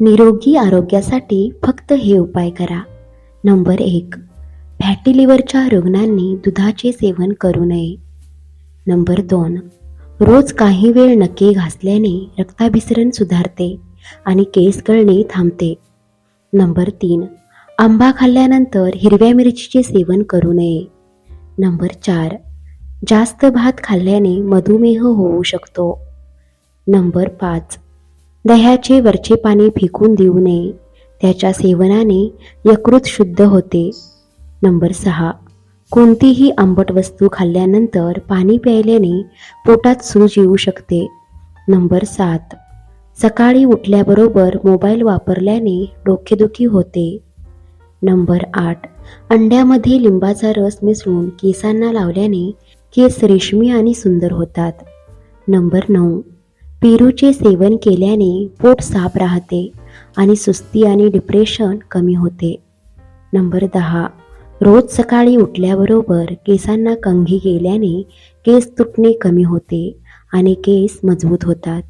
निरोगी आरोग्यासाठी फक्त हे उपाय करा. नंबर एक फॅटी लिव्हरच्या रुग्णांनी दुधाचे सेवन करू नये. नंबर दोन रोज काही वेळ नक्की घासल्याने रक्ताभिसरण सुधारते आणि केस गळणे थांबते. नंबर तीन आंबा खाल्ल्यानंतर हिरव्या मिरचीचे सेवन करू नये. नंबर चार जास्त भात खाल्ल्याने मधुमेह होऊ शकतो. नंबर पाच दह्याचे वरचे पाणी फेकून देऊ नये. त्याच्या सेवनाने यकृत शुद्ध होते. नंबर सहा. कोणतीही आंबट वस्तू खाल्ल्यानंतर पाणी प्यायल्याने पोटात सूज येऊ शकते. नंबर सात. सकाळी उठल्याबरोबर मोबाईल वापरल्याने डोकेदुखी होते. नंबर आठ. अंड्यामध्ये लिंबाचा रस मिसळून केसांना लावल्याने केस रेशमी आणि सुंदर होतात. नंबर नऊ. पेरूचे सेवन केल्याने पोट साफ राहते आणि सुस्ती आणि डिप्रेशन कमी होते. नंबर दहा. रोज सकाळी उठल्याबरोबर केसांना कंघी केल्याने केस तुटणे कमी होते आणि केस मजबूत होतात.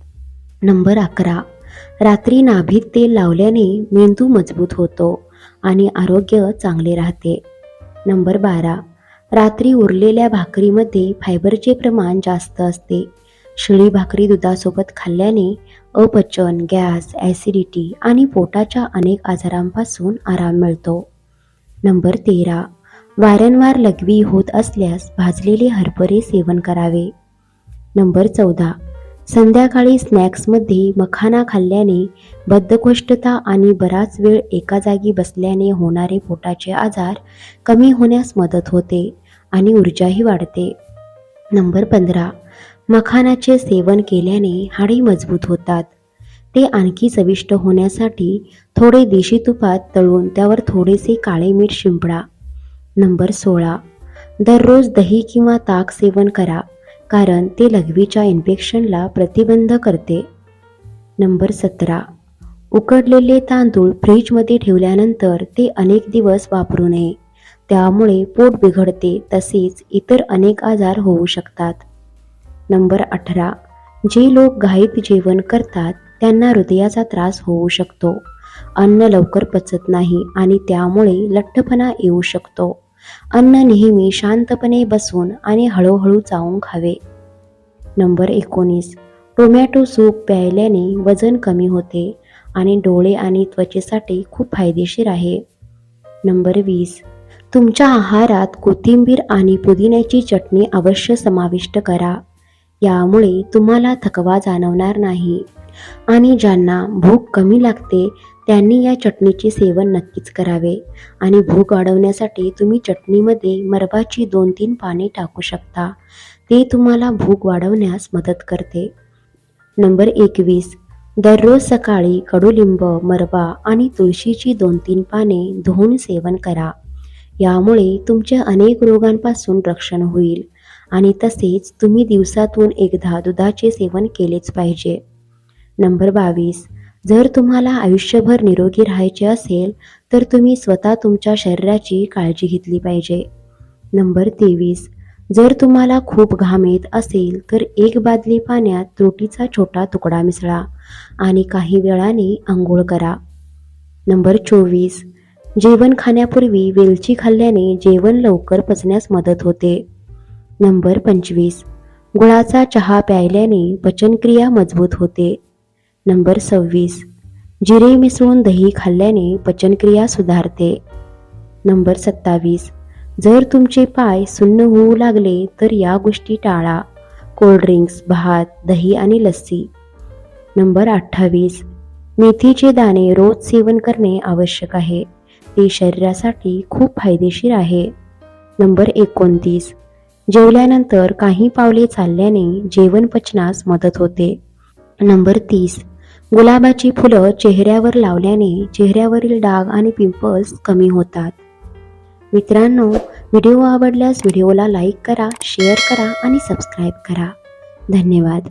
नंबर अकरा. रात्री नाभीत तेल लावल्याने मेंदू मजबूत होतो आणि आरोग्य चांगले राहते. नंबर बारा. रात्री उरलेल्या भाकरीमध्ये फायबरचे प्रमाण जास्त असते. शिळी भाकरी दुधासोबत खाल्ल्याने अपचन गॅस ॲसिडिटी आणि पोटाच्या अनेक आजारांपासून आराम मिळतो. नंबर तेरा. वारंवार लघवी होत असल्यास भाजलेले हरभरे सेवन करावे. नंबर चौदा. संध्याकाळी स्नॅक्समध्ये मखाना खाल्ल्याने बद्धकोष्ठता आणि बराच वेळ एका जागी बसल्याने होणारे पोटाचे आजार कमी होण्यास मदत होते आणि ऊर्जाही वाढते. नंबर पंधरा. मखानाचे सेवन केल्याने हाडे मजबूत होतात. ते आणखी चविष्ट होण्यासाठी थोडे देशी तुपात तळून त्यावर थोडेसे काळे मीठ शिंपडा. नंबर सोळा. दररोज दही किंवा ताक सेवन करा कारण ते लघवीच्या इन्फेक्शनला प्रतिबंध करते. नंबर सतरा. उकडलेले तांदूळ फ्रीजमध्ये ठेवल्यानंतर ते अनेक दिवस वापरू नये. त्यामुळे पोट बिघडते तसेच इतर अनेक आजार होऊ शकतात. नंबर अठरा. जे लोक घाईत जेवण करतात त्यांना हृदयाचा त्रास होऊ शकतो. अन्न लवकर पचत नाही आणि त्यामुळे लठ्ठपणा येऊ शकतो. अन्न नेहमी शांतपणे बसून आणि हळूहळू चावून खावे. नंबर एकोणीस. टोमॅटो सूप प्यायल्याने वजन कमी होते आणि डोळे आणि त्वचेसाठी खूप फायदेशीर आहे. नंबर वीस. तुमच्या आहारात कोथिंबीर आणि पुदिन्याची चटणी अवश्य समाविष्ट करा. यामुळे तुम्हाला थकवा जाणवणार नाही. आणि ज्यांना भूक कमी लागते त्यांनी या चटणीचे सेवन नक्कीच करावे. आणि भूक वाढवण्यासाठी तुम्ही चटणीमध्ये मरबाची दोन तीन पाने टाकू शकता. ते तुम्हाला भूक वाढवण्यास मदत करते. नंबर एकवीस. दररोज सकाळी कडुलिंब मरबा आणि तुळशीची दोन तीन पाने धुवून सेवन करा. यामुळे तुमच्या अनेक रोगांपासून रक्षण होईल. आणि तसेच तुम्ही दिवसातून एकदा दुधाचे सेवन केलेच पाहिजे. नंबर बावीस. जर तुम्हाला आयुष्यभर निरोगी राहायचे असेल तर तुम्ही स्वतः तुमच्या शरीराची काळजी घेतली पाहिजे. नंबर तेवीस. जर तुम्हाला खूप घाम येत असेल तर एक बादली पाण्यात त्रुटीचा छोटा तुकडा मिसळा आणि काही वेळाने आंघोळ करा. नंबर चोवीस. जेवण खाण्यापूर्वी वेलची खाल्ल्याने जेवण लवकर पचण्यास मदत होते. नंबर पंचवीस. गुळाचा चहा प्यायल्याने पचनक्रिया मजबूत होते. नंबर सव्वीस. जिरे मिसळून दही खाल्ल्याने पचनक्रिया सुधारते. नंबर सत्तावीस. जर तुमचे पाय सुन्न होऊ लागले तर या गोष्टी टाळा. कोल्ड्रिंक्स भात दही आणि लस्सी. नंबर अठ्ठावीस. मेथीचे दाणे रोज सेवन करणे आवश्यक आहे. ते शरीरासाठी खूप फायदेशीर आहे. नंबर एकोणतीस. जेवल्यानंतर काही पावले चालल्याने जेवण पचनास मदत होते. नंबर तीस. गुलाबाची फुलं चेहऱ्यावर लावल्याने चेहऱ्यावरील डाग आणि पिंपल्स कमी होतात. मित्रांनो व्हिडिओ आवडल्यास व्हिडिओला लाईक करा शेअर करा आणि सबस्क्राईब करा. धन्यवाद.